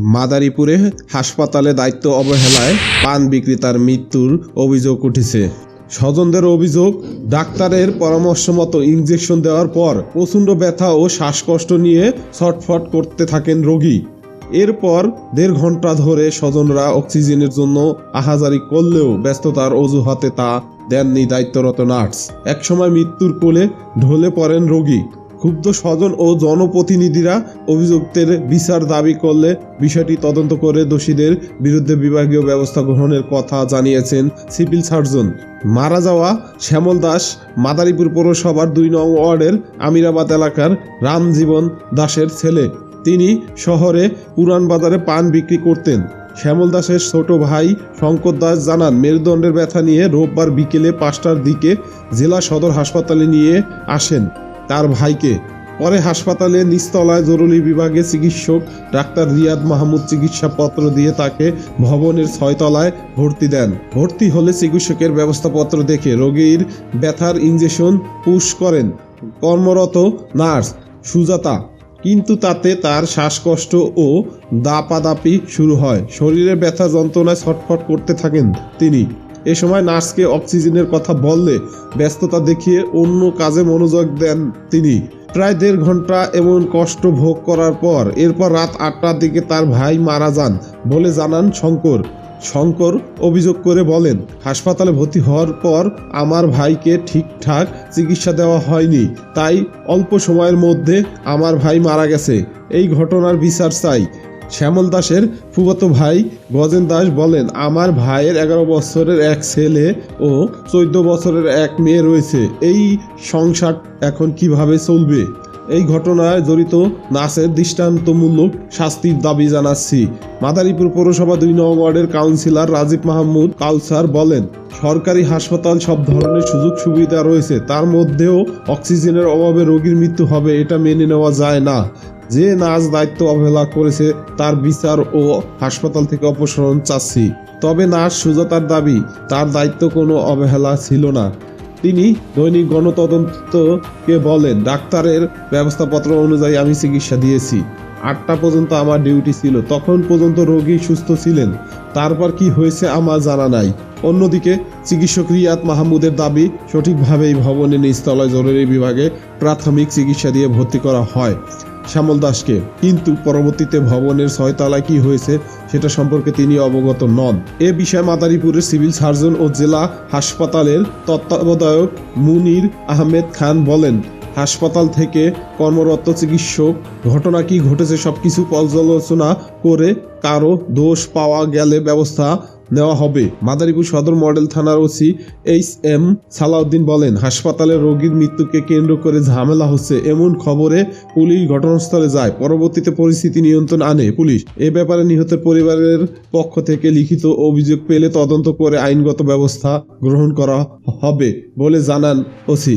মাদারীপুরে হাসপাতালে দায়িত্ব অবহেলায় পান বিক্রেতার মৃত্যুর অভিযোগ উঠেছে। স্বজনদের অভিযোগ, ডাক্তারের পরামর্শ মতো ইঞ্জেকশন দেওয়ার পর প্রচণ্ড ব্যথা ও শ্বাসকষ্ট নিয়ে ছটফট করতে থাকেন রোগী। এরপর দেড় ঘণ্টা ধরে স্বজনরা অক্সিজেনের জন্য আহাজারি করলেও ব্যস্ততার অজুহাতে তা দেননি দায়িত্বরত নার্স। একসময় মৃত্যুর কোলে ঢলে পড়েন রোগী। ক্ষুব্ধ স্বজন ও জনপ্রতিনিধিরা অভিযুক্তের বিচার দাবি করলে বিষয়টি তদন্ত করে দোষীদের বিরুদ্ধে বিভাগীয় ব্যবস্থা গ্রহণের কথা জানিয়েছেন সিভিল সার্জন। মারা যাওয়া শ্যামল দাস, মাদারীপুর পৌরসভার দুই নং ওয়ার্ডের আমিরাবাদ এলাকার রামজীবন দাসের ছেলে। তিনি শহরে পুরান বাজারে পান বিক্রি করতেন। শ্যামল দাসের ছোট ভাই শঙ্কর দাস জানান, মেরুদণ্ডের ব্যথা নিয়ে রোববার বিকেলে পাঁচটার দিকে জেলা সদর হাসপাতালে নিয়ে আসেন। তার ভাইকে। পরে হাসপাতালে নিচতলায় জরুরি বিভাগে চিকিৎসক ডাক্তার রিয়াদ মাহমুদ চিকিৎসাপত্র দিয়ে তাকে ভবনের ছয়তলায় ভর্তি দেন। ভর্তি হলে চিকিৎসকের ব্যবস্থাপত্র দেখে রোগীর ব্যথার ইঞ্জেকশন পুশ করেন কর্মরত নার্স সুজাতা। কিন্তু তাতে তার শ্বাসকষ্ট ও দাপাদাপি শুরু হয়। শরীরে ব্যথা যন্ত্রণায় ছটফট করতে থাকেন তিনি। এ সময় নার্সকে অক্সিজেনের কথা বললে ব্যস্ততা দেখিয়ে অন্য কাজে মনোযোগ দেন তিনি। প্রায় দেড় ঘণ্টা এমন কষ্ট ভোগ করার পর এরপর রাত আটটার দিকে তার ভাই মারা যান বলে জানান শঙ্কর। শঙ্কর অভিযোগ করে বলেন, হাসপাতালে ভর্তি হওয়ার পর আমার ভাইকে ঠিকঠাক চিকিৎসা দেওয়া হয়নি, তাই অল্প সময়ের মধ্যে আমার ভাই মারা গেছে। এই ঘটনার বিচার চাই। শ্যামল দাসের ফুফাতো ভাই গজেন দাস বলেন, আমার ভাইয়ের এগারো বছরের এক ছেলে ও চোদ্দ বছরের এক মেয়ে রয়েছে। এই সংসার এখন কীভাবে চলবে? এই ঘটনায় জড়িত নাসের দৃষ্টান্তমূলক শাস্তির দাবি জানাচ্ছি। মাদারীপুর পৌরসভা দুই নং ওয়ার্ডের কাউন্সিলর রাজীব মাহমুদ কাউসার বলেন, সরকারি হাসপাতাল সব ধরনের সুযোগ সুবিধা রয়েছে। তার মধ্যেও অক্সিজেনের অভাবে রোগীর মৃত্যু হবে, এটা মেনে নেওয়া যায় না। যে নার্স দায়িত্ব অবহেলা করেছে, তার বিচার ও হাসপাতাল থেকে অপসারণ চাচ্ছি। তবে নার্স সুজাতার দাবি, তার দায়িত্ব কোনো অবহেলা ছিল না। তিনি দৈনিক গণতদন্তকে বলেন ডাক্তারের ব্যবস্থাপত্র অনুযায়ী আমি চিকিৎসা দিয়েছি। আটটা পর্যন্ত আমার ডিউটি ছিল, তখন পর্যন্ত রোগী সুস্থ ছিলেন। তারপর কি হয়েছে আমার জানা নাই। অন্যদিকে, চিকিৎসক রিয়াদ মাহমুদের দাবি, সঠিকভাবে এই ভবনের নিচতলায় জরুরি বিভাগে প্রাথমিক চিকিৎসা দিয়ে ভর্তি করা হয়। শ্যামল দাসকে। কিন্তু পরবর্তীতে ভবনের ছয়তলায় কি হয়েছে সেটা সম্পর্কে তিনি অবগত নন। এ বিষয়ে মাদারীপুরের সিভিল সার্জন ও জেলা হাসপাতালের তত্ত্বাবধায়ক মুনির আহমেদ খান বলেন, হাসপাতাল থেকে কর্মরত চিকিৎসক, ঘটনা কি ঘটেছে সবকিছু পর্যালোচনা করে কারও দোষ পাওয়া গেলে ব্যবস্থা নেওয়া হবে। মাদারীপুর সদর মডেল থানার ওসি এইচ এম সালাউদ্দিন বলেন, হাসপাতালে রোগীর মৃত্যুকে কেন্দ্র করে ঝামেলা হচ্ছে। এমন খবরে পুলিশ ঘটনাস্থলে যায়। পরবর্তীতে পরিস্থিতি নিয়ন্ত্রণ আনে পুলিশ। এ ব্যাপারে নিহতের পরিবারের পক্ষ থেকে লিখিত অভিযোগ পেলে তদন্ত করে আইনগত ব্যবস্থা গ্রহণ করা হবে বলে জানান ওসি।